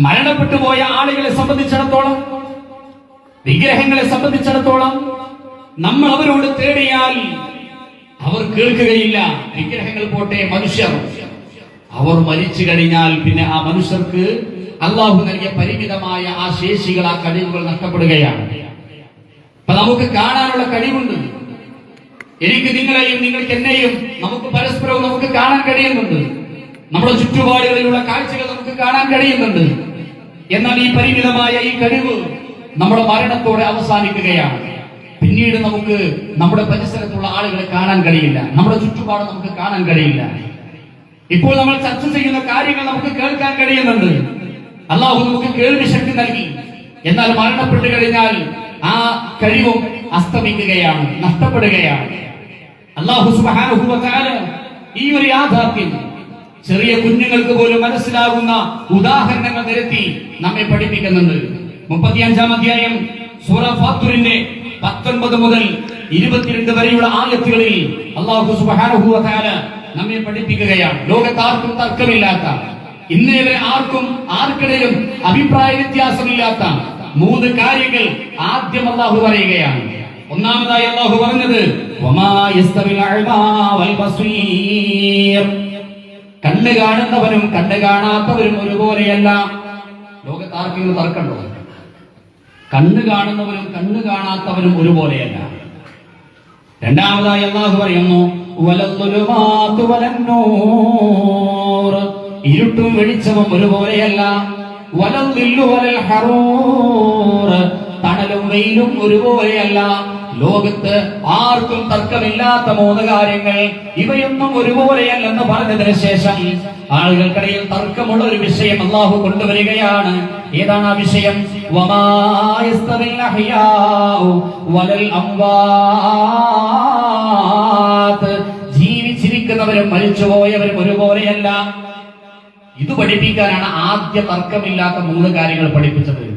മരണപ്പെട്ടു പോയ ആളുകളെ സംബന്ധിച്ചിടത്തോളം വിഗ്രഹങ്ങളെ സംബന്ധിച്ചിടത്തോളം നമ്മൾ അവരോട് തേടിയാൽ അവർ കേൾക്കുകയില്ല. വിഗ്രഹങ്ങൾ പോട്ടെ മനുഷ്യർ. അവർ മരിച്ചു കഴിഞ്ഞാൽ പിന്നെ ആ മനുഷ്യർക്ക് അള്ളാഹു നൽകിയ പരിമിതമായ ആ ശേഷികൾ ആ കഴിവുകൾ നഷ്ടപ്പെടുകയാണ്. അപ്പൊ നമുക്ക് കാണാനുള്ള കഴിവുണ്ട്. എനിക്ക് നിങ്ങളെയും നിങ്ങൾക്ക് എന്നെയും നമുക്ക് പരസ്പരവും നമുക്ക് കാണാൻ കഴിയുന്നുണ്ട്. നമ്മുടെ ചുറ്റുപാടുകളിലുള്ള കാഴ്ചകൾ നമുക്ക് കാണാൻ കഴിയുന്നുണ്ട്. എന്നാൽ ഈ പരിമിതമായ ഈ കഴിവ് നമ്മുടെ മരണത്തോടെ അവസാനിക്കുകയാണ്. പിന്നീട് നമുക്ക് നമ്മുടെ പരിസരത്തുള്ള ആളുകളെ കാണാൻ കഴിയില്ല. നമ്മുടെ ചുറ്റുപാട് നമുക്ക് കാണാൻ കഴിയില്ല. ഇപ്പോൾ നമ്മൾ ചർച്ച ചെയ്യുന്ന കാര്യങ്ങൾ നമുക്ക് കേൾക്കാൻ കഴിയുന്നുണ്ട്. അള്ളാഹു നമുക്ക് കേൾവി ശക്തി നൽകി. എന്നാൽ മരണപ്പെട്ടു കഴിഞ്ഞാൽ ആ കഴിവും അസ്തമിക്കുകയാണ് നഷ്ടപ്പെടുകയാണ്. അള്ളാഹു വ ഈ ഒരു യാഥാർത്ഥ്യം ചെറിയ കുഞ്ഞുങ്ങൾക്ക് പോലും മനസ്സിലാകുന്ന ഉദാഹരണങ്ങൾ നിരത്തി നമ്മെ പഠിപ്പിക്കുന്നുണ്ട്. മുപ്പത്തിയഞ്ചാം അധ്യായം സൂറ ഫാത്തുറിന്റെ പത്തൊൻപത് മുതൽ ഇരുപത്തിരണ്ട് വരെയുള്ള ആയത്തുകളിൽ അള്ളാഹു തആല നമ്മെ പഠിപ്പിക്കുകയാണ്. ലോകത്താർക്കും തർക്കമില്ലാത്ത ഇന്നേ വരെ ആർക്കും ആർക്കിടയിലും അഭിപ്രായ വ്യത്യാസമില്ലാത്ത മൂന്ന് കാര്യങ്ങൾ ആദ്യം അള്ളാഹു പറയുകയാണ്. ഒന്നാമതായി അള്ളാഹു പറഞ്ഞത് കണ്ണ് കാണുന്നവരും കണ്ണ് കാണാത്തവരും ഒരുപോലെയല്ല. ലോകത്ത് ആർക്കെങ്കിലും തർക്കമുണ്ടോ? കണ്ണ് കാണുന്നവരും കണ്ണ് കാണാത്തവരും ഒരുപോലെയല്ല. രണ്ടാമതായി അള്ളാഹു പറയുന്നു ഇരുട്ടും വെളിച്ചവും ഒരുപോലെയല്ല. തണലും വെയിലും ഒരുപോലെയല്ല. ലോകത്ത് ആർക്കും തർക്കമില്ലാത്ത മൂന്ന് കാര്യങ്ങൾ ഇവയൊന്നും ഒരുപോലെയല്ലെന്ന് പറഞ്ഞതിന് ശേഷം ആളുകൾക്കിടയിൽ തർക്കമുള്ള ഒരു വിഷയം അള്ളാഹു കൊണ്ടുവരികയാണ്. ഏതാണ് ആ വിഷയം? ജീവിച്ചിരിക്കുന്നവരും മരിച്ചുപോയവരും ഒരുപോലെയല്ല. ഇത് പഠിപ്പിക്കാനാണ് ആദ്യ തർക്കമില്ലാത്ത മൂന്ന് കാര്യങ്ങൾ പഠിപ്പിച്ചത്.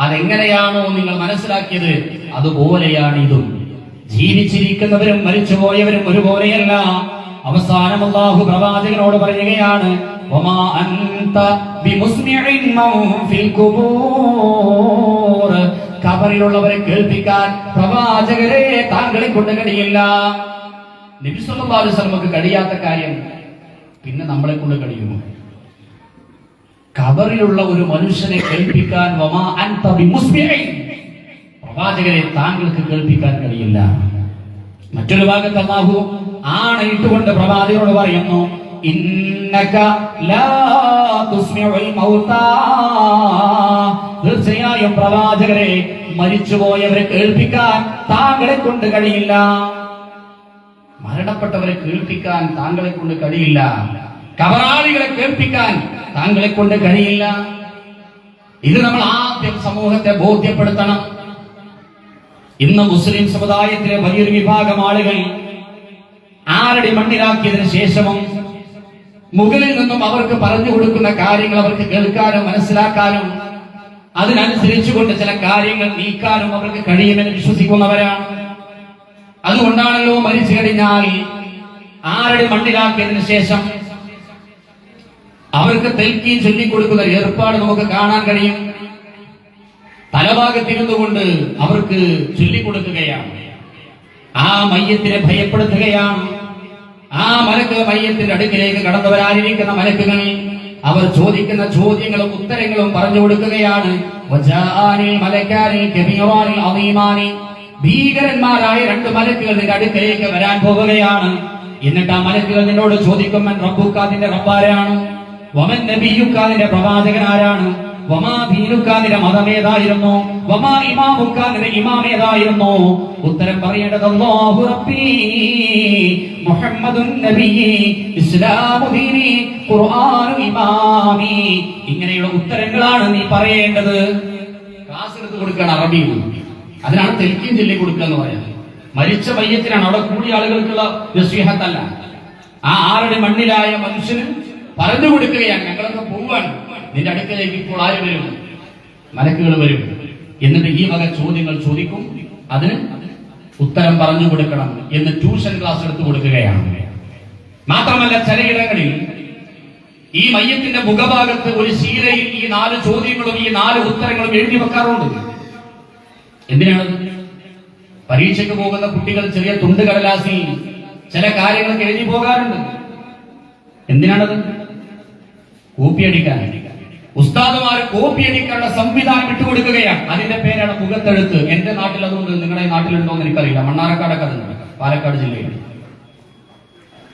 അതെങ്ങനെയാണോ നിങ്ങൾ മനസ്സിലാക്കിയത് അതുപോലെയാണ് ഇതും. ജീവിച്ചിരിക്കുന്നവരും മരിച്ചുപോയവരും ഒരുപോലെയല്ല. അവസാനം അല്ലാഹു പ്രവാചകനോട് പറയുകയാണ് കബറിലുള്ളവരെ കേൾപ്പിക്കാൻ പ്രവാചകരെ താങ്കളെ കൊണ്ട് കഴിയില്ല. നബി സല്ലല്ലാഹു അലൈഹി വസല്ലമക്ക് കഴിയാത്ത കാര്യം പിന്നെ നമ്മളെ കൊണ്ട് കഴിയുമോ? ഖബറിലുള്ള ഒരു മനുഷ്യനെ കേൾപ്പിക്കാൻ പ്രവാചകരെ താങ്കൾക്ക് കേൾപ്പിക്കാൻ കഴിയില്ല. മറ്റൊരു ഭാഗത്ത് അല്ലാഹു ആണയിട്ടുകൊണ്ട് പ്രവാചകനോട് പറയുന്നു തീർച്ചയായും പ്രവാചകരെ മരിച്ചുപോയവരെ കേൾപ്പിക്കാൻ താങ്കളെ കൊണ്ട് കഴിയില്ല. മരണപ്പെട്ടവരെ കേൾപ്പിക്കാൻ താങ്കളെ കൊണ്ട് കഴിയില്ല. കബറാളികളെ കേൾപ്പിക്കാൻ താങ്കളെ കൊണ്ട് കഴിയില്ല. ഇത് നമ്മൾ ആദ്യം സമൂഹത്തെ ബോധ്യപ്പെടുത്തണം. ഇന്ന് മുസ്ലിം സമുദായത്തിലെ വലിയൊരു വിഭാഗം ആളുകൾ ആരടി മണ്ണിലാക്കിയതിനു ശേഷവും മുകളിൽ നിന്നും അവർക്ക് പറഞ്ഞു കൊടുക്കുന്ന കാര്യങ്ങൾ അവർക്ക് കേൾക്കാനും മനസ്സിലാക്കാനും അതിനനുസരിച്ചുകൊണ്ട് ചില കാര്യങ്ങൾ നീക്കാനും അവർക്ക് കഴിയുമെന്ന് വിശ്വസിക്കുന്നവരാണ്. അതുകൊണ്ടാണല്ലോ മരിച്ചു കഴിഞ്ഞാൽ ആരടി മണ്ണിലാക്കിയതിനു ശേഷം അവർക്ക് തെൽക്കി ചൊല്ലിക്കൊടുക്കുന്ന ഒരു ഏർപ്പാട് നമുക്ക് കാണാൻ കഴിയും. തലഭാഗത്തിരുന്നു കൊണ്ട് അവർക്ക് ചൊല്ലിക്കൊടുക്കുകയാണ്. ആ മയ്യത്തിനെ ഭയപ്പെടുത്തുകയാണ്. ആ മലക്ക് മയ്യത്തിന്റെ അടുക്കിലേക്ക് കടന്നു വരാനിരിക്കുന്ന മലക്കുകൾ അവർ ചോദിക്കുന്ന ചോദ്യങ്ങളും ഉത്തരങ്ങളും പറഞ്ഞു കൊടുക്കുകയാണ്. ഭീകരന്മാരായ രണ്ട് മലക്കുകൾ നിന്റെ അടുക്കിലേക്ക് വരാൻ പോകുകയാണ് എന്നിട്ട് ആ മലക്കുകൾ നിന്നോട് ചോദിക്കും റബ്ബുക്കാതിന്റെ റബ്ബാരാണ്? വമൻ നബിയുക്കാലിന്റെ പ്രവാചകൻ ആരാണ്? മതമേതായിരുന്നു? വമാ ഉത്തരം പറയേണ്ടത് മുഹമ്മദുൻ ഇസ്ലാമു ഇമാമി. ഇങ്ങനെയുള്ള ഉത്തരങ്ങളാണ് നീ പറയേണ്ടത്. ക്ലാസ് എടുത്ത് കൊടുക്കണം അറബി അതിനാണ് തെൽക്കീൻ ചൊല്ലി കൊടുക്കുക എന്ന് പറയാം. മരിച്ച പയ്യത്തിനാണ് അവിടെ കൂടിയ ആളുകൾക്കുള്ള ആ ആരുടെ മണ്ണിലായ മനുഷ്യന് പറഞ്ഞു കൊടുക്കുകയാണ്. ഞങ്ങളൊക്കെ പോവാണ് നിന്റെ അടുക്കലേക്ക് ഇപ്പോൾ ആര് വരും? മലക്കുകൾ വരും. എന്നിട്ട് ഈ വക ചോദ്യങ്ങൾ ചോദിക്കും. അതിന് ഉത്തരം പറഞ്ഞു കൊടുക്കണം എന്ന് ട്യൂഷൻ ക്ലാസ് എടുത്തു കൊടുക്കുകയാണ്. മാത്രമല്ല ചിലയിടങ്ങളിൽ ഈ മയ്യത്തിന്റെ മുഖഭാഗത്ത് ഒരു ശീലയിൽ ഈ നാല് ചോദ്യങ്ങളും ഈ നാല് ഉത്തരങ്ങളും എഴുതി വെക്കാറുണ്ട്. എന്തിനാണ്? പരീക്ഷയ്ക്ക് പോകുന്ന കുട്ടികൾ ചെറിയ തുണ്ട് കടലാസിൽ ചില കാര്യങ്ങൾ എഴുതി പോകാറുണ്ട്. എന്തിനാണത്? കോപ്പിയടിക്കാൻ. ഉസ്താദുമാർ കോപ്പിയടിക്കാനുള്ള സംവിധാനം വിട്ടുകൊടുക്കുകയാണ്. അതിന്റെ പേരാണ് മുഖത്തെഴുത്ത് എന്റെ നാട്ടിൽ അതുകൊണ്ട് നിങ്ങളുടെ നാട്ടിലുണ്ടോ എന്ന് എനിക്കറിയില്ല. മണ്ണാറക്കാടൊക്കെ അതുണ്ട്. പാലക്കാട് ജില്ലയിൽ.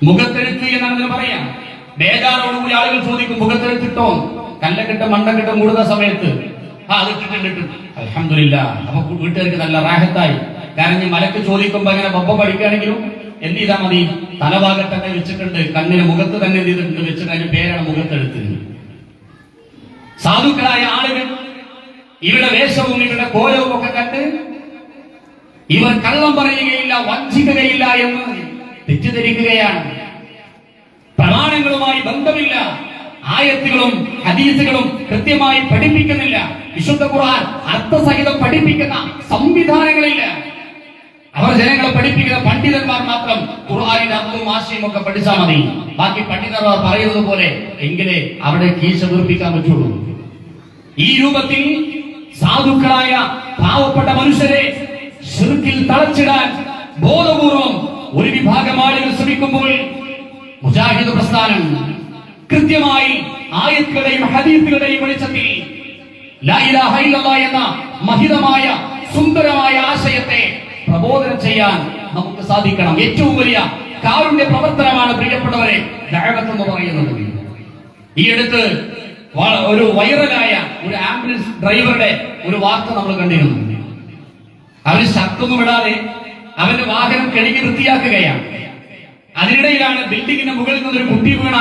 മുഖത്തെഴുത്ത് എന്നാണ് ഇതിന് പറയാം. ബേജാറോടുകൂടി ആളുകൾ ചോദിക്കും മുഖത്തെഴുത്തിട്ടോ? മണ്ണ കിട്ട മൂടുന്ന സമയത്ത് ആ അത് ഇട്ടിട്ടുണ്ട് അലഹമില്ല അപ്പൊ വീട്ടുകാർക്ക് നല്ല റാഹത്തായി. കാരണം ഈ മലക്ക് ചോദിക്കുമ്പോ അങ്ങനെ ബപ്പ പഠിക്കുകയാണെങ്കിലും എന്ത് ചെയ്താൽ മതി? തലഭാഗത്ത് തന്നെ വെച്ചിട്ടുണ്ട്. കണ്ണിന് മുഖത്ത് തന്നെ എന്ത് ചെയ്തിട്ടുണ്ട് വെച്ചിട്ട് അതിന്റെ പേരാണ് മുഖത്തെഴുത്ത് സാധുക്കളായ ആളുകൾ ഇവരുടെ വേഷവും ഇവരുടെ കോലവും ഒക്കെ കണ്ട് ഇവർ കള്ളം പറയുകയില്ല വഞ്ചിക്കുകയില്ല എന്ന് തെറ്റിദ്ധരിക്കുകയാണ്. പ്രമാണങ്ങളുമായി ബന്ധമില്ല. ആയത്തുകളും ഹദീസുകളും കൃത്യമായി പഠിപ്പിക്കുന്നില്ല. വിശുദ്ധ ഖുർആൻ അർത്ഥസഹിതം പഠിപ്പിക്കുന്ന സംവിധാനങ്ങളില്ല. അവർ ജനങ്ങളെ പഠിപ്പിക്കുന്ന പണ്ഡിതന്മാർ മാത്രം ഖുർആാനിന്റെ അർത്ഥവും ആശയവും ഒക്കെ പഠിച്ചാൽ മതി. ബാക്കി പണ്ഡിതന്മാർ പറയുന്നത് പോലെ എങ്കിലേ അവിടെ കീശ വീർപ്പിക്കാൻ പറ്റുള്ളൂ. ഈ രൂപത്തിൽ സാധുക്കളായ പാവപ്പെട്ട മനുഷ്യരെ ശിർക്കിൽ തളച്ചിടാൻ ബോധപൂർവം ഒരു വിഭാഗം ആളുകൾ ശ്രമിക്കുമ്പോൾ മുജാഹിദ് പ്രസ്ഥാനം കൃത്യമായി ആയത്തുകളുടെയും ഹദീസുകളുടെയും വെളിച്ചത്തിൽ എന്ന മഹിതമായ സുന്ദരമായ ആശയത്തെ പ്രബോധനം ചെയ്യാൻ നമുക്ക് സാധിക്കണം. ഏറ്റവും വലിയ കാരുണ്യ പ്രവർത്തനമാണ് പ്രിയപ്പെട്ടവരെ ദഅവത്ത് എന്ന് പറയുന്നത് ഈ അടുത്ത് ഒരു വൈറലായ ഒരു ആംബുലൻസ് ഡ്രൈവറുടെ ഒരു വാർത്ത നമ്മൾ കണ്ടിരുന്നു. അവർ ശക്തൊന്നും ഇടാതെ അവന്റെ വാഹനം കഴുകി വൃത്തിയാക്കുകയാണ്. അതിനിടയിലാണ് ബിൽഡിങ്ങിന്റെ മുകളിൽ നിന്ന് ഒരു കുട്ടി വീണ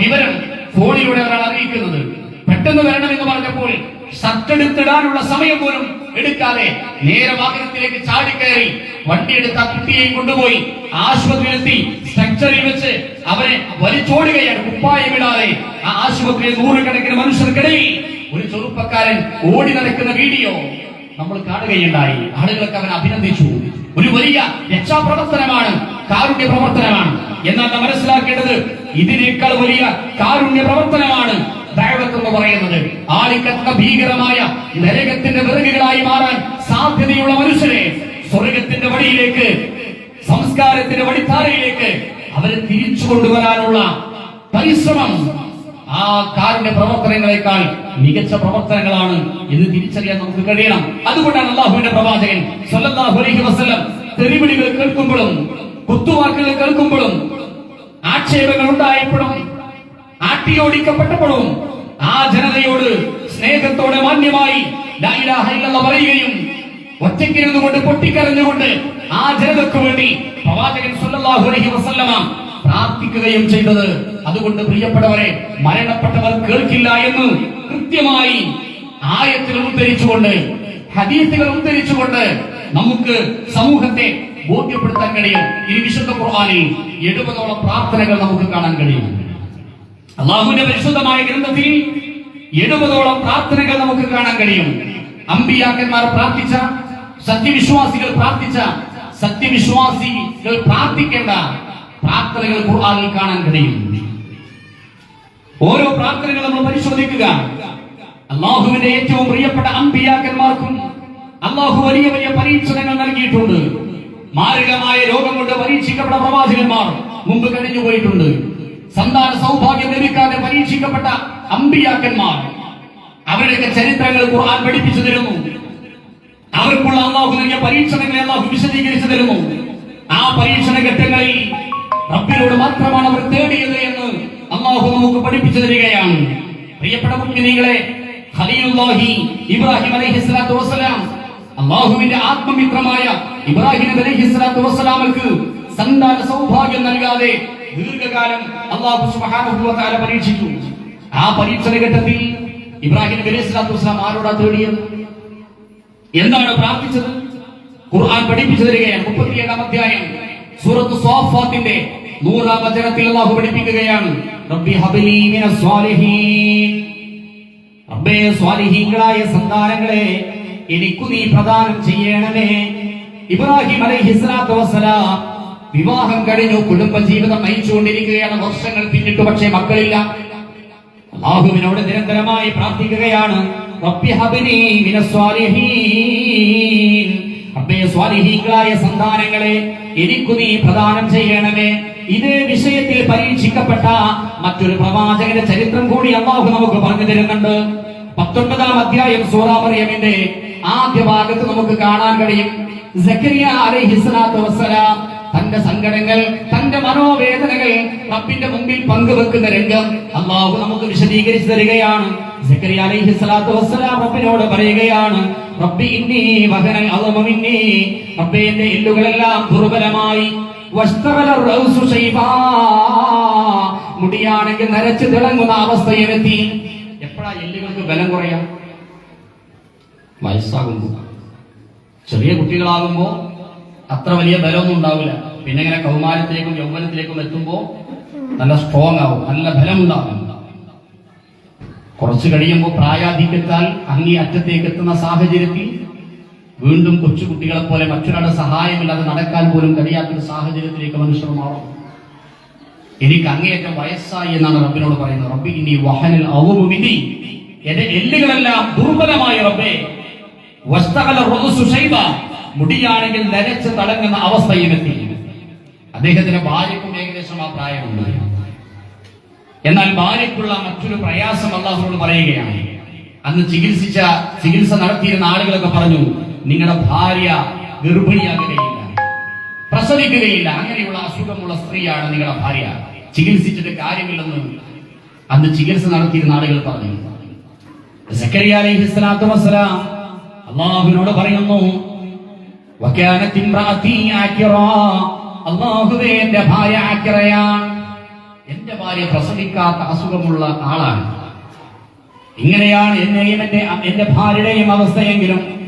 വിവരം ഫോണിലൂടെ ഒരാൾ അറിയിക്കുന്നത്. പെട്ടെന്ന് വരണമെന്ന് പറഞ്ഞപ്പോൾ ഷർട്ടെടുത്തിടാനുള്ള സമയം പോലും എടുക്കാതെ നേരെ വാഹനത്തിലേക്ക് ചാടിക്കയറി വണ്ടിയെടുത്ത കുട്ടിയെയും കൊണ്ടുപോയി ആശുപത്രിയിലെത്തി. സ്ട്രക്ചറിൽ വെച്ച് അവരെ വലിച്ചോടുകയാണ്. കുപ്പായമിടാതെ ആ ആശുപത്രിയിൽ നൂറുകണക്കിന് മനുഷ്യർക്കിടയിൽ ഒരു ചെറുപ്പക്കാരൻ ഓടി നടക്കുന്ന വീഡിയോ നമ്മൾ കാണുകയുണ്ടായി. ആളുകളൊക്കെ അവൻ അഭിനന്ദിച്ചു. ഒരു വലിയ രക്ഷാപ്രവർത്തനമാണ് കാരുണ്യ പ്രവർത്തനമാണ്. എന്നാൽ മനസ്സിലാക്കേണ്ടത് ഇതിനേക്കാൾ വലിയ കാരുണ്യ പ്രവർത്തനമാണ് ദൈവത്ത് എന്ന് പറയുന്നത് ആളിക്കത്തുന്ന ഭീകരമായ നരകത്തിന്റെ വിറകുകളായി മാറാൻ സാധ്യതയുള്ള മനുഷ്യരെ സ്വർഗത്തിന്റെ വഴിയിലേക്ക് സംസ്കാരത്തിന്റെ വഴിത്താരയിലേക്ക് അവരെ തിരിച്ചു കൊണ്ടുവരാനുള്ള പരിശ്രമം ആ കാരുണ്യ പ്രവർത്തനങ്ങളെക്കാൾ മികച്ച പ്രവർത്തനങ്ങളാണ് എന്ന് തിരിച്ചറിയാൻ നമുക്ക് കഴിയണം. അതുകൊണ്ടാണ് അള്ളാഹുവിന്റെ പ്രവാചകൻ സല്ലല്ലാഹു അലൈഹി വസല്ലം തെറിവിളികൾ കേൾക്കുമ്പോഴും കുത്തുവാക്കുകൾ കേൾക്കുമ്പോഴും ആക്ഷേപങ്ങൾ ഉണ്ടായപ്പോഴും ആട്ടിയോടിക്കപ്പെട്ടപ്പോഴും ആ ജനതയോട് സ്നേഹത്തോടെ മാന്യമായി പറയുകയും ഒറ്റയ്ക്കിരുന്നു കൊണ്ട് പൊട്ടിക്കരഞ്ഞുകൊണ്ട് ആ ജനതയ്ക്ക് വേണ്ടി പ്രവാചകൻ അലൈഹി വസല്ലമ പ്രാർത്ഥിക്കുകയും ചെയ്തത്. അതുകൊണ്ട് പ്രിയപ്പെട്ടവരെ മരണപ്പെട്ടവർ കേൾക്കില്ല എന്ന് കൃത്യമായി ആയത്തുകൾ ഉദ്ധരിച്ചുകൊണ്ട് ഹദീസുകൾ ഉദ്ധരിച്ചുകൊണ്ട് നമുക്ക് സമൂഹത്തെ ബോധ്യപ്പെടുത്താൻ കഴിയും. ഈ വിശുദ്ധ ഖുർആനിൽ എഴുപതോളം പ്രാർത്ഥനകൾ നമുക്ക് കാണാൻ കഴിയും. അള്ളാഹുവിന്റെ പരിശുദ്ധമായ ഗ്രന്ഥത്തിൽ എഴുപതോളം പ്രാർത്ഥനകൾ നമുക്ക് കാണാൻ കഴിയും. അമ്പിയാക്കന്മാർ പ്രാർത്ഥിച്ച സത്യവിശ്വാസികൾ പ്രാർത്ഥിച്ച സത്യവിശ്വാസികൾ പ്രാർത്ഥിക്കേണ്ട പ്രാർത്ഥനകൾ ഖുർആനിൽ കാണാൻ കഴിയും. ഓരോ പ്രാർത്ഥനകൾ നമ്മൾ പരിശോധിക്കുക. അള്ളാഹുവിന്റെ ഏറ്റവും പ്രിയപ്പെട്ട അമ്പിയാക്കന്മാർക്കും അള്ളാഹു വലിയ വലിയ പരീക്ഷണങ്ങൾ നൽകിയിട്ടുണ്ട്. മാരകമായ രോഗം കൊണ്ട് പരീക്ഷിക്കപ്പെട്ട പ്രവാചകന്മാർ മുമ്പ് കഴിഞ്ഞു പോയിട്ടുണ്ട് സന്താന സൗഭാഗ്യം ലഭിക്കാതെ പരീക്ഷിക്കപ്പെട്ട അമ്പിയാക്കന്മാർ അവരുടെയൊക്കെ ചരിത്രങ്ങൾ ഖുർആൻ പഠിപ്പിച്ചു തരുന്നു. അവർക്കുള്ള അള്ളാഹു നൽകിയ പരീക്ഷണങ്ങളെ അള്ളാഹു വിശദീകരിച്ചു തരുന്നു. ആ പരീക്ഷണ ഘട്ടങ്ങളിൽ റബ്ബിനോട് മാത്രമാണ് അവർ തേടിയത് എന്ന് അള്ളാഹു നമുക്ക് പഠിപ്പിച്ചു തരികയാണ്. പ്രിയപ്പെട്ട മുഗ്മിനീകളെ ഖലീലുല്ലാഹി ഇബ്രാഹിം അലൈഹി സ്വലാത്തു വസ്സലാം അള്ളാഹുവിന്റെ ആത്മമിത്രമായ ഇബ്രാഹിം അലൈഹി സ്വലാത്തു സന്താന സൗഭാഗ്യം നൽകാതെ ദീർഘകാലം അള്ളാഹു തആല പരീക്ഷിച്ചു. ആ പരീക്ഷണ ഘട്ടത്തിൽ ഇബ്രാഹിം നബി അലൈഹി സ്വലാത്തു ആരോടാ തേടിയത്? എന്താണ് പ്രാർത്ഥിച്ചത്? ഖുർആൻ പഠിപ്പിച്ചു തരികയാണ്. മുപ്പത്തിയേഴാം അധ്യായം സൂറത്ത് സോഫാത്തിന്റെ നൂറാം വചനത്തിൽ അള്ളാഹു പഠിപ്പിക്കുകയാണ്. റബ്ബി ഹബലി മിനസ് സ്വാലിഹീൻ. റബ്ബേ സ്വാലിഹീങ്ങളായ സന്താനങ്ങളെ എനിക്കു നീ പ്രദാനം ചെയ്യണമേ. ഇബ്രാഹിം അലൈഹി സ്വലാത്തു വസ്സലാം വിവാഹം കഴിഞ്ഞു. കുടുംബ ജീവിതം നയിച്ചുകൊണ്ടിരിക്കുകയാണ്. വർഷങ്ങൾ പിന്നിട്ടു പക്ഷേ മക്കളില്ല. അള്ളാഹുവിനോട് നിരന്തരമായി പ്രാർത്ഥിക്കുകയാണ്. സ്വാലിഹീങ്ങളായ സന്താനങ്ങളെ എനിക്കു നീ പ്രദാനം ചെയ്യണമേ. ഇതേ വിഷയത്തിൽ പരീക്ഷിക്കപ്പെട്ട മറ്റൊരു പ്രവാചകന്റെ ചരിത്രം കൂടി അള്ളാഹു നമുക്ക് പറഞ്ഞു തരുന്നുണ്ട്. പത്തൊൻപതാം അധ്യായം സൂറാമറിയമിന്റെ ആദ്യ ഭാഗത്ത് നമുക്ക് കാണാൻ കഴിയും. സക്കരിയ അലൈഹിസ്സലാത്തു വസ്സലാം തന്റെ സങ്കടങ്ങൾ തന്റെ മനോവേദനകൾ റബ്ബിന്റെ മുമ്പിൽ പങ്കുവെക്കുന്ന രംഗം അള്ളാഹു നമുക്ക് വിശദീകരിച്ചു തരികയാണ്. സക്കരിയ അലൈഹിസ്സലാത്തു വസ്സലാം റബ്ബിനോട് പറയുകയാണ് റബ്ബി ഇന്നി വഹന അളമ മിന്നി. റബ്ബേ എന്റെ എല്ലുകളെല്ലാം ദുർബലമായി. മുടിയാണെങ്കിൽ നരച്ചു തിളങ്ങുന്ന അവസ്ഥയിലെത്തി എപ്പോഴാ എല്ലുകൾക്ക് ബലം കുറയാം? വയസ്സാകുമ്പോ. ചെറിയ കുട്ടികളാകുമ്പോ അത്ര വലിയ ബലമൊന്നും ഉണ്ടാവില്ല. പിന്നെ ഇങ്ങനെ കൗമാരത്തിലേക്കും യൗവനത്തിലേക്കും എത്തുമ്പോ നല്ല സ്ട്രോങ് ആവും നല്ല ബലം ഉണ്ടാവും കുറച്ച് കഴിയുമ്പോൾ പ്രായാധിക്യത്താൽ അങ്ങേ അറ്റത്തേക്ക് എത്തുന്ന സാഹചര്യത്തിൽ വീണ്ടും കൊച്ചു കുട്ടികളെ പോലെ മറ്റൊരാളുടെ സഹായമില്ലാതെ നടക്കാൻ പോലും കഴിയാത്തൊരു സാഹചര്യത്തിലേക്ക് മനുഷ്യർ മാറും. എനിക്ക് അങ്ങേയറ്റം വയസ്സായി എന്നാണ് റബ്ബിനോട് പറയുന്നത്. റബ്ബി ഇനി വഹനിൽ അവമുമിനി എന്റെ എല്ലുകളെല്ലാം ദുർബലമായ റബ്ബേ. വസ്തകല മുടിയാണെങ്കിൽ നരച്ച് തടങ്ങുന്ന അവസ്ഥയും എത്തി. അദ്ദേഹത്തിന്റെ ഭാര്യക്കും ഏകദേശം ആ പ്രായമുണ്ട്. എന്നാൽ ഭാര്യക്കുള്ള മറ്റൊരു പ്രയാസം അള്ളാഹുനോട് പറയുകയാണ്. അന്ന് ചികിത്സിച്ച ചികിത്സ നടത്തിയിരുന്ന ആളുകളൊക്കെ പറഞ്ഞു നിങ്ങളുടെ ഭാര്യ ഗർഭിണിയാകുകയില്ല പ്രസവിക്കുകയില്ല അങ്ങനെയുള്ള അസുഖമുള്ള സ്ത്രീയാണ് നിങ്ങളുടെ ഭാര്യ. ചികിത്സിച്ചിട്ട് കാര്യമില്ലെന്ന്. അന്ന് ചികിത്സ നടത്തിയിരുന്ന ആളുകൾ പറഞ്ഞു. സക്കരിയ അള്ളാഹുവിനോട് പറയുന്നു. അള്ളാഹുവേ എന്റെ ഭാര്യ ആക്കിറയാണ്. എന്റെ ഭാര്യ പ്രസവിക്കാത്ത അസുഖമുള്ള ആളാണ്. ഇങ്ങനെയാണ് എന്നെയും എന്റെ എന്റെ ഭാര്യയുടെയും അവസ്ഥയെങ്കിലും.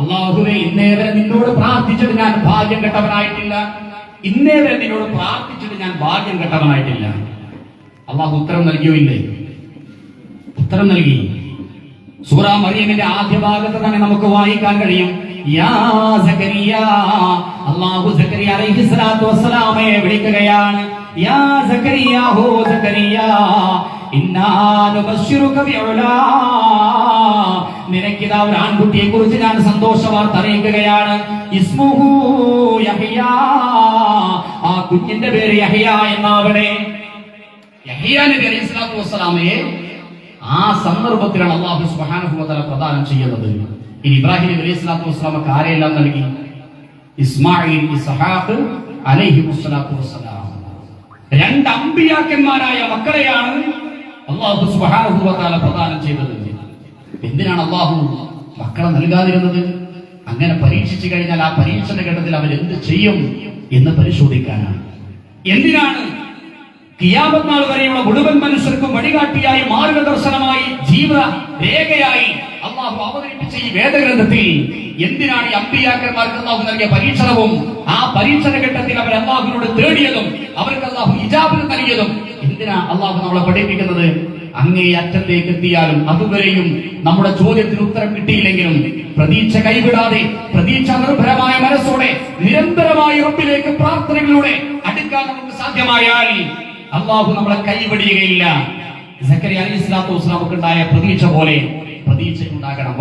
അള്ളാഹുവേ ഇന്നേ വരെ നിന്നോട് പ്രാർത്ഥിച്ചിട്ട് ഞാൻ ഭാഗ്യം കെട്ടവനായിട്ടില്ല. ഇന്നേ നിന്നോട് പ്രാർത്ഥിച്ചിട്ട് ഞാൻ ഭാഗ്യം കെട്ടവനായിട്ടില്ല. അള്ളാഹു ഉത്തരം നൽകിയോ ഇല്ലേ? ഉത്തരം നൽകി. സൂറ മറിയമിന്റെ ആദ്യ ഭാഗത്ത് തന്നെ നമുക്ക് വായിക്കാൻ കഴിയും. സ്വലാത്തു വസ്സലാമയെ വിളിക്കുകയാണ്. നിനക്കിതാ ഒരു ആൺകുട്ടിയെ കുറിച്ച് ഞാൻ സന്തോഷ വാർത്ത അറിയിക്കുകയാണ്. ആ കുഞ്ഞിന്റെ പേര് യഹ്യ എന്നാവണേ. യഹ്യ നബി അലൈഹി വസ്സലാമയെ ആ സന്ദർഭത്തിലാണ് അള്ളാഹു സുബ്ഹാനഹു വതആല പ്രദാനം ചെയ്യുന്നത്. ഇനി ഇബ്രാഹിം നബി അലൈഹി സ്വലാത്തു ആരെയെല്ലാം നൽകി? ഇസ്മായിൽ ഇസ്ഹാഖ് അലൈഹി വസ്സലാത്തു വസ്സലാം. രണ്ട് അമ്പിയാക്കന്മാരായ മക്കളെയാണ് അള്ളാഹു സുബ്ഹാനഹു വതആല പ്രദാനം ചെയ്തത്. എന്തിനാണ് അള്ളാഹു മക്കളെ നൽകാതിരുന്നത്? അങ്ങനെ പരീക്ഷിച്ചു കഴിഞ്ഞാൽ ആ പരീക്ഷണ ഘട്ടത്തിൽ അവർ എന്ത് ചെയ്യും എന്ന് പരിശോധിക്കാനാണ്. എന്തിനാണ് കിയാമത്ത് നാൾ വരെയുള്ള മുഴുവൻ മനുഷ്യർക്കും വഴികാട്ടിയായി മാർഗദർശനമായി ജീവ രേഖയായി അള്ളാഹു അവതരിപ്പിച്ച ഈ വേദഗ്രന്ഥത്തിൽ എന്തിനാണ് ഈ അമ്പിയാക്കന്മാർക്ക് അള്ളാഹു നൽകിയ പരീക്ഷണവും? ആ പരീക്ഷണ ഘട്ടത്തിൽ അവർ അള്ളാഹുവിനോട് തേടിയതും അവർക്ക് അള്ളാഹു ഇജാബിന് നൽകിയതും എന്തിനാ അള്ളാഹു നമ്മളെ പഠിപ്പിക്കുന്നത്? അങ്ങേ അറ്റത്തേക്ക് എത്തിയാലും അതുവരെയും നമ്മുടെ ചോദ്യത്തിന് ഉത്തരം കിട്ടിയില്ലെങ്കിലും പ്രതീക്ഷ കൈവിടാതെ പ്രതീക്ഷ നിർഭരമായ മനസ്സോടെ നിരന്തരമായി ഉറപ്പിലേക്ക് പ്രാർത്ഥനകളിലൂടെ അടുക്കാൻ നമുക്ക് സാധ്യമായാൽ അള്ളാഹു നമ്മളെ കൈവിടുകയില്ല സക്കരി സ്വലാത്തു വസ്സലാമക്ക് ഉണ്ടായ പ്രതീക്ഷ പോലെ പ്രതീക്ഷ ഉണ്ടാകണം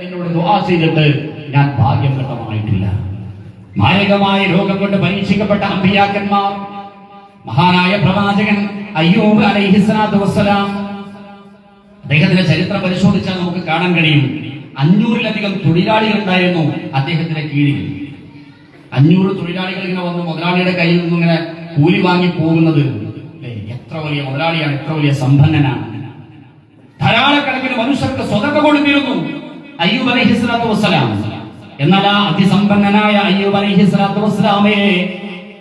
നിന്നോട് ചെയ്തിട്ട് ഞാൻ ഭാഗ്യം കെട്ടമായിട്ടില്ല മാരകമായ രോഗം കൊണ്ട് പരീക്ഷിക്കപ്പെട്ട അമ്പിയാക്കന്മാർ മഹാനായ പ്രവാചകൻ അയ്യൂബ് അലൈഹിസ്ലാത്തു വസ്സലാം അദ്ദേഹത്തിന്റെ ചരിത്രം പരിശോധിച്ചാൽ നമുക്ക് കാണാൻ കഴിയും. അഞ്ഞൂറിലധികം തൊഴിലാളികൾ ഉണ്ടായിരുന്നു അദ്ദേഹത്തിന്റെ കീഴിൽ. അഞ്ഞൂറ് തൊഴിലാളികൾ ഇങ്ങനെ വന്ന് മുതലാളിയുടെ കയ്യിൽ നിന്നും ഇങ്ങനെ കൂലി വാങ്ങി പോകുന്നത്. എത്ര വലിയ മുതലാളിയാണ് എത്ര വലിയ സമ്പന്നനാണ്. ധാരാളക്കണക്കിന് മനുഷ്യർക്ക് സ്വതക്ക കൊടുത്തിരുന്നു. അയ്യൂബ് അലൈഹി സ്വലാത്തു വസ്സലാം. എന്നാൽ ആ അതിസമ്പന്നനായ അയ്യൂബ് അലൈഹി സ്വലാത്തു വസ്സലാമയെ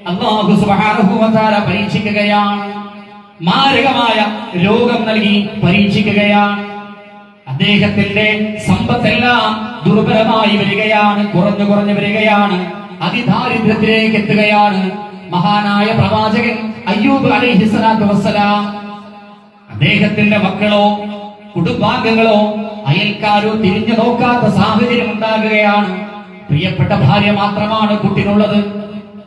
അള്ളാഹു സുബ്ഹാനഹു വ തആല പരീക്ഷിക്കുകയാണ്. മാരകമായ രോഗം നൽകി പരീക്ഷിക്കുകയാണ്. അദ്ദേഹത്തിന്റെ സമ്പത്തെല്ലാം ദുർബലമായി വരികയാണ് കുറഞ്ഞു കുറഞ്ഞു വരികയാണ്. അതിദാരിദ്ര്യത്തിലേക്ക് എത്തുകയാണ് മഹാനായ പ്രവാചകൻ അയ്യൂബ് അലൈഹി സ്വലാത്തു വസ്സലാം. അദ്ദേഹത്തിന്റെ മക്കളോ കുടുംബാംഗങ്ങളോ അയൽക്കാരോ തിരിഞ്ഞു നോക്കാത്ത സാഹചര്യം ഉണ്ടാകുകയാണ്. പ്രിയപ്പെട്ട ഭാര്യ മാത്രമാണ് കുട്ടിനുള്ളത്.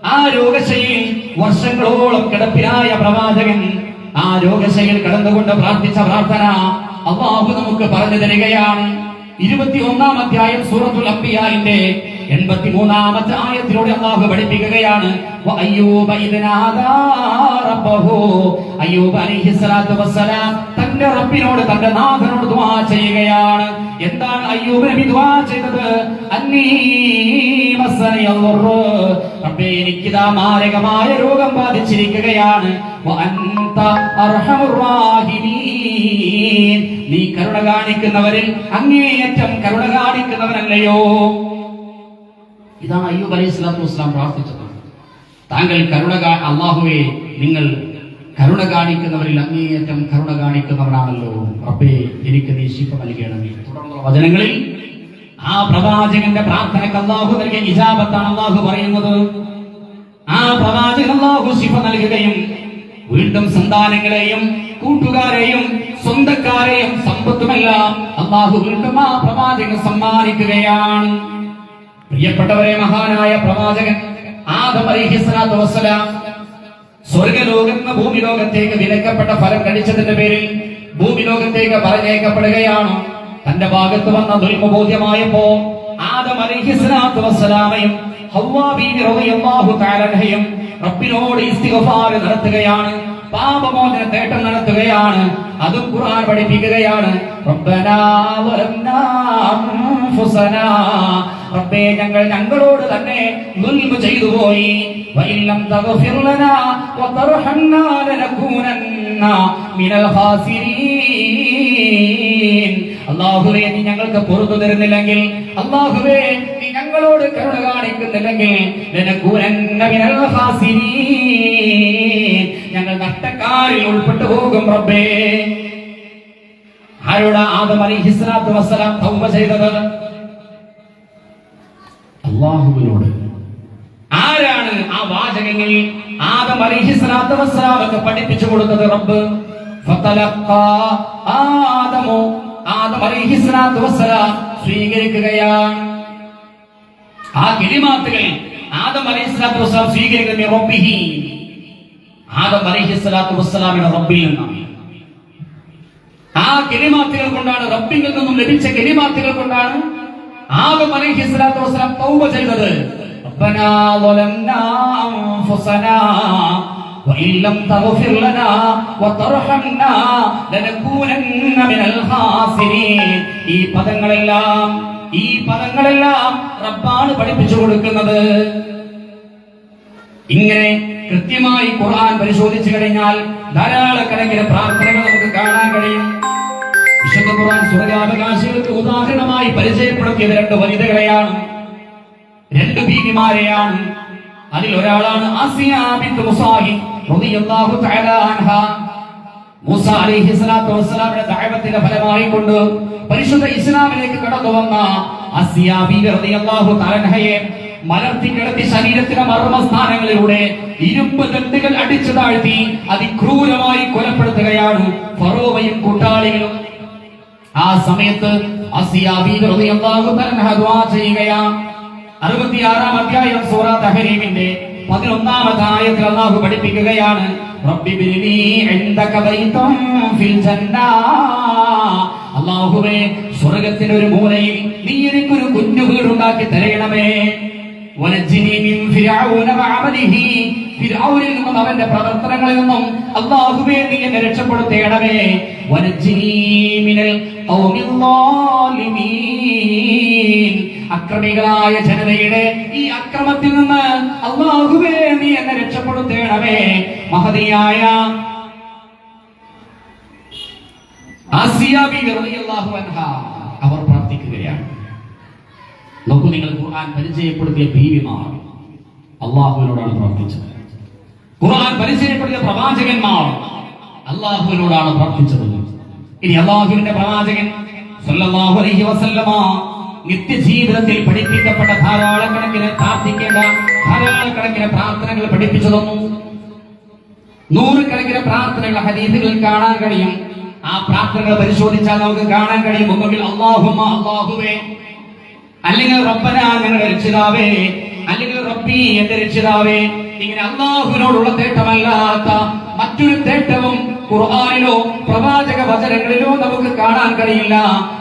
ആ രോഗശയിൽ വർഷങ്ങളോളം കിടപ്പിലായ പ്രവാചകൻ ആ രോഗശയിൽ കടന്നുകൊണ്ട് പ്രാർത്ഥിച്ച പ്രാർത്ഥന അള്ളാഹു നമുക്ക് പറഞ്ഞു തരികയാണ്. ഇരുപത്തി ഒന്നാം അധ്യായം സൂറത്തുൽ അംബിയായിന്റെ എൺപത്തി മൂന്നാമത്തെ ആയത്തിലൂടെ അള്ളാഹു പഠിപ്പിക്കുകയാണ്. അയ്യൂബ അലൈഹിസ്സലാത്തു വസ്സലാം തന്റെ റബ്ബിനോട് തന്റെ നാഥനോട് ദുആ ചെയ്യുകയാണ്. എന്താണ് അയ്യൂബ് നബി ദുആ ചെയ്തത്. റബ്ബേ എനിക്കിതാ മാരകമായ രോഗം ബാധിച്ചിരിക്കുകയാണ്. നീ കരുണ കാണിക്കുന്നവരിൽ അങ്ങേയറ്റം കരുണ കാണിക്കുന്നവനല്ലയോ? ഇതാണ് അയ്യൂബ് അലൈഹി സ്വലാത്തു വസ്സലാം പ്രാർത്ഥിച്ചത്. താങ്കൾ കരുണ അള്ളാഹുവെ നിങ്ങൾ കരുണ കാണിക്കുന്നവരിൽ അങ്ങേയറ്റം കരുണ കാണിക്കുന്നവരാണല്ലോ. റബ്ബേ എനിക്ക് നീ ശിപ്പ നൽകണമേ. തുടർന്നുള്ള വചനങ്ങളിൽ ആ പ്രവാചകന്റെ പ്രാർത്ഥനയ്ക്ക് അള്ളാഹു നൽകിയ ഇജാബത്താണ് അള്ളാഹു പറയുന്നത്. ആ പ്രവാചകൻ അള്ളാഹു ശിഫ നൽകുകയും വീണ്ടും സന്താനങ്ങളെയും കൂട്ടുകാരെയും സ്വന്തക്കാരെയും സമ്പത്തുമെല്ലാം അള്ളാഹു വീണ്ടും ആ പ്രവാചകൻ സമ്മാനിക്കുകയാണ്. പ്രിയപ്പെട്ടവരെ മഹാനായ പ്രവാചകൻ ആദം ഭൂമി ലോകത്തേക്ക് വിലക്കപ്പെട്ട ഫലം കഴിച്ചതിന്റെ പേരിൽ ഭൂമി ലോകത്തേക്ക് പറഞ്ഞേക്കപ്പെടുകയാണ് തന്റെ ഭാഗത്ത് വന്ന ദുരിമബോധ്യമായപ്പോ ആദം അലിഹിസ്ലാത്തു വസ്സലാമയും ഹൗവാ ബീബി റളിയല്ലാഹു തആലഹയും റബ്ബിനോട് ഇസ്തിഗ്ഫാർ നടത്തുകയാണ്. പാപമോചന നേട്ടം നടത്തുകയാണ്. അതും ഖുർആൻ പഠിപ്പിക്കുകയാണ്. റബ്ബേ ഞങ്ങൾ ഞങ്ങളോട് തന്നെ ദുൽമ ചെയ്തു പോയി. വഇല്ലം തഗ്ഫിർ ലനാ വതർഹംനാ മിനൽ ഖാസിരീൻ. അല്ലാഹുവേ നീ ഞങ്ങൾക്ക് പുറത്തു തരുന്നില്ലെങ്കിൽ അല്ലാഹുവേ നീ ഞങ്ങളോട് കരുണ കാണിക്കുന്നില്ലെങ്കിൽ ഞങ്ങൾ നഷ്ടക്കാരിൽ ഉൾപ്പെട്ടു പോകും റബ്ബേ. ആരോടാ ആദം അലിഹിസ്ലാത്തു വസ്സലാം തൗമ ചെയ്തത്? അള്ളാഹുവിനോട്. ആരാണ് ആ വാചകങ്ങൾ ആദം അലിഹിസ്ലാത്തു വസ്സലാമൊക്കെ പഠിപ്പിച്ചു കൊടുത്തത് റബ്ബ്? ആദമു. ആദം അലിഹിസ്ലാത്തു വസ്സലാം സ്വീകരിക്കുകയാണ്. ആ കിളിമാത്തുകൾ ആദം അലൈഹിസ്ലാത്തു വസ്സലാം സ്വീകരിക്കുന്ന റബ്ബിഹി ആദം അലൈഹിസ്ലാത്തു വസ്സലാമിന്റെ റബ്ബിൽ നിന്നാണ് ആ കെലിമാത്തുകൾ കൊണ്ടാണ് റബ്ബിൽ നിന്നും ലഭിച്ച കെലിമാത്തുകൾ കൊണ്ടാണ് ആദം അലൈഹി സ്വലാത്തു വസ്സലാം തൗബ ചെയ്തത് ربنا ظلمنا أنفسنا وإن لم تغفر لنا وترحمنا لنكونن من الخاسرين ഈ പദങ്ങളെല്ലാം ഈ പദങ്ങളെല്ലാം റബ്ബാണ് പഠിപ്പിച്ചു കൊടുക്കുന്നത്. ഇങ്ങനെ കൃത്യമായി ഖുർആൻ പരിശോധിച്ചു കഴിഞ്ഞാൽ ധാരാളക്കണക്കിന് പ്രാർത്ഥനകൾ നമുക്ക് കാണാൻ കഴിയും. വിശുദ്ധ ഖുർആൻ സ്വർഗാവകാശികൾക്ക് ഉദാഹരണമായി പരിചയപ്പെടുത്തിയത് രണ്ട് വനിതകളെയാണ്. രണ്ട് ഭീതിമാരെയാണ്. അതിൽ ഒരാളാണ് ആസിയ ബിൻത് മുസാഹി റളിയല്ലാഹു തആല അൻഹ. മൂസ അലൈഹി സ്വലാത്തു വസ്സലാമിന്റെ ഫലമായി കൊണ്ട് പരിശുദ്ധ ഇസ്ലാമിലേക്ക് കടന്നു വന്ന അൻഹയെ മലർത്തി കിടത്തി ശരീരത്തിന്റെ മർമ്മസ്ഥാനങ്ങളിലൂടെ ഇരുമ്പ് ദണ്ടുകൾ അടിച്ചു താഴ്ത്തി അതിക്രൂരമായി കൊലപ്പെടുത്തുകയാണ് ഫറോവയും കൂട്ടാളികളും. ആ സമയത്ത് ചെയ്യുകയാണ്. അറുപത്തിയാറാം അധ്യായം സൂറ തഹരീമിന്റെ പതിനൊന്നാമത്തെ ആയത്തിൽ അള്ളാഹു പഠിപ്പിക്കുകയാണ്. റബ്ബി ബിരിനി ഇൻദക ബൈതം ഫിൽ ജന്ന. അള്ളാഹുവേ സ്വർഗത്തിന്റെ ഒരു മൂലയിൽ നീ എനിക്കൊരു കുഞ്ഞു വീടുണ്ടാക്കി തരയണമേ. മിൻ ഫിർഔന വഅമലിഹി ഫിർഔനിൽ നിന്നും അവന്റെ പ്രവർത്തനങ്ങളിൽ നിന്നും അല്ലാഹുവേ നീ എന്നെ രക്ഷപ്പെടുത്തേണമേ. വനജ്ജിനി മിനൽ ഖൗമിൽ ളാലിമീൻ അക്രമികളായ ജനതയുടെ ഈ അക്രമത്തിൽ നിന്ന് അള്ളാഹുവേ നീ എന്നെ രക്ഷപ്പെടുത്തേണമേ. മഹതിയായ അവർ പ്രാർത്ഥിക്കുകയാണ്. നോക്കൂ നിങ്ങൾ ഖുർആൻ പരിചയപ്പെടുത്തിയ ബീവിമാർ അള്ളാഹുവിനോടാണ് പ്രാർത്ഥിച്ചത്. ഖുർആൻ പരിചയപ്പെടുത്തിയ പ്രവാചകന്മാർ അള്ളാഹുവിനോടാണ് പ്രാർത്ഥിച്ചത്. ഇനി അള്ളാഹുവിന്റെ പ്രവാചകൻ സല്ലല്ലാഹു അലൈഹി വസല്ലമ നിത്യജീവിതത്തിൽ പഠിപ്പിക്കപ്പെട്ട ധാരാളക്കണക്കിന് പ്രാർത്ഥിക്കേണ്ട ധാരാളക്കണക്കിന് പ്രാർത്ഥനകൾ പഠിപ്പിച്ചു തന്നു നൂറുകണക്കിന് പ്രാർത്ഥനകൾ ഹരീതികളിൽ കാണാൻ കഴിയും. ആ പ്രാർത്ഥനകൾ പരിശോധിച്ചാൽ നമുക്ക് കാണാൻ കഴിയും. മുമ്പിൽ അള്ളാഹുമ അള്ളാഹുവേ അല്ലെങ്കിൽ റബ്ബന ഞങ്ങളുടെ രക്ഷിതാവേ. അല്ലെങ്കിൽ റബ്ബി എന്റെ രക്ഷിതാവേ. ഇങ്ങനെ അള്ളാഹുവിനോടുള്ള തേട്ടമല്ലാത്ത മറ്റൊരു തേട്ടവും ഖുർആാനിലോ പ്രവാചക വചനങ്ങളിലോ നമുക്ക് കാണാൻ കഴിയില്ല.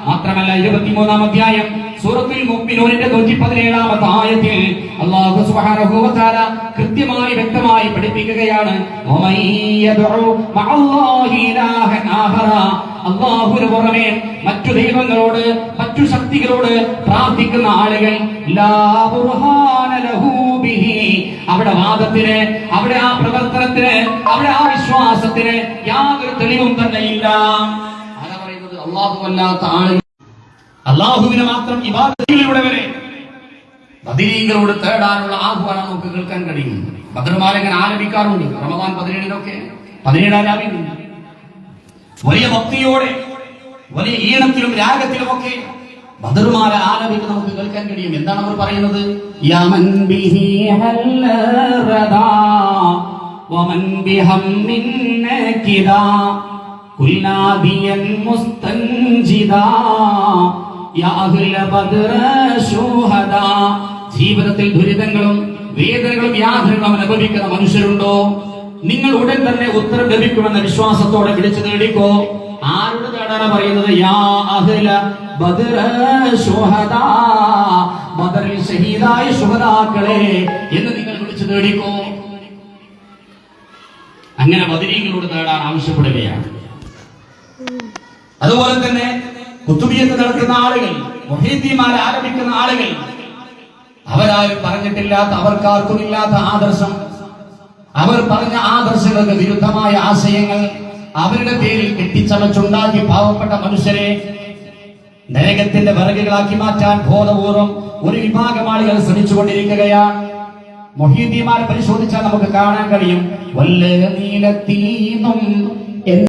മാത്രമല്ല ഇരുപത്തിമൂന്നാം അധ്യായം സൂറത്തുൽ മുഅ്മിനൂനിന്റെ നൂറ്റി പതിനേഴാമത്തെ ആയത്തിൽ അല്ലാഹു സുബ്ഹാനഹു വ തആല കൃത്യമായി വ്യക്തമായി പഠിപ്പിക്കുകയാണ് അല്ലാഹുവിനെ പുറമെ മറ്റു ദൈവങ്ങളോട് മറ്റു ശക്തികളോട് പ്രാർത്ഥിക്കുന്ന ആളുകൾ അവിടെ വാദത്തിന് അവിടെ ആ പ്രവർത്തനത്തിന് അവിടെ ആ വിശ്വാസത്തിന് യാതൊരു തെളിവും തന്നെ ഇല്ല. പറയുന്നത് അള്ളാഹു അല്ലാത്ത ആളുകൾ അള്ളാഹുവിനെ മാത്രം ഇബാദത്തിലൂടെ വരെ ബദിരീകളോട് തേടാനുള്ള ആഹ്വാനം നമുക്ക് കേൾക്കാൻ കഴിയും. ബദർമാർ എങ്ങനെ ആലപിക്കാറുണ്ട് റമദാൻ പതിനേഴിനൊക്കെ? പതിനേഴാം രാവിലെ. വലിയ ഭക്തിയോടെ വലിയ ഈണത്തിലും രാഗത്തിലുമൊക്കെ ബദർമാരെ ആലപിക്കുന്ന നമുക്ക് കേൾക്കാൻ കഴിയും. എന്താണ് അവർ പറയുന്നത്? യമൻ ബിഹി വമൻ ബിഹമ്മിൻ കുൽനാദിയൻ മുസ്തൻജിദാ. ജീവിതത്തിൽ ദുരിതങ്ങളും വേദനകളും യാതൊരു അനുഭവിക്കുന്ന മനുഷ്യരുണ്ടോ? നിങ്ങൾ ഉടൻ തന്നെ ഉത്തരം ലഭിക്കുമെന്ന വിശ്വാസത്തോടെ വിളിച്ചു നേടിക്കോ. ആരുടെ തേടാനാ പറയുന്നത്? യാ അഹ്ല ബദ്ര ശുഹദാ. ബദറിൽ ഷഹീദായ ശുഹദാക്കളെ എന്ന് നിങ്ങൾ വിളിച്ചു നേടിക്കോ. അങ്ങനെ ബദരീങ്ങളോട് തേടാൻ ആവശ്യപ്പെടുകയാണ്. അതുപോലെ തന്നെ കുത്തുബിയത്ത് നടത്തുന്ന ആളുകൾ മൊഹീദ്ദിമാരെ ആരംഭിക്കുന്ന ആളുകൾ അവരാരും പറഞ്ഞിട്ടില്ലാത്ത അവർക്കാർക്കും ഇല്ലാത്ത ആദർശം. അവർ പറഞ്ഞ ആദർശങ്ങൾക്ക് വിരുദ്ധമായ ആശയങ്ങൾ അവരുടെ പേരിൽ കെട്ടിച്ചമച്ചുണ്ടാക്കി പാവപ്പെട്ട മനുഷ്യരെ നരകത്തിന്റെ വിറകുകളാക്കി മാറ്റാൻ ബോധപൂർവം ഒരു വിഭാഗം ആളുകൾ ശ്രമിച്ചുകൊണ്ടിരിക്കുകയാണ്. മൊഹീദ്ദിമാരെ പരിശോധിച്ചാൽ നമുക്ക് കാണാൻ കഴിയും. വല്ല നീലത്തീന്നും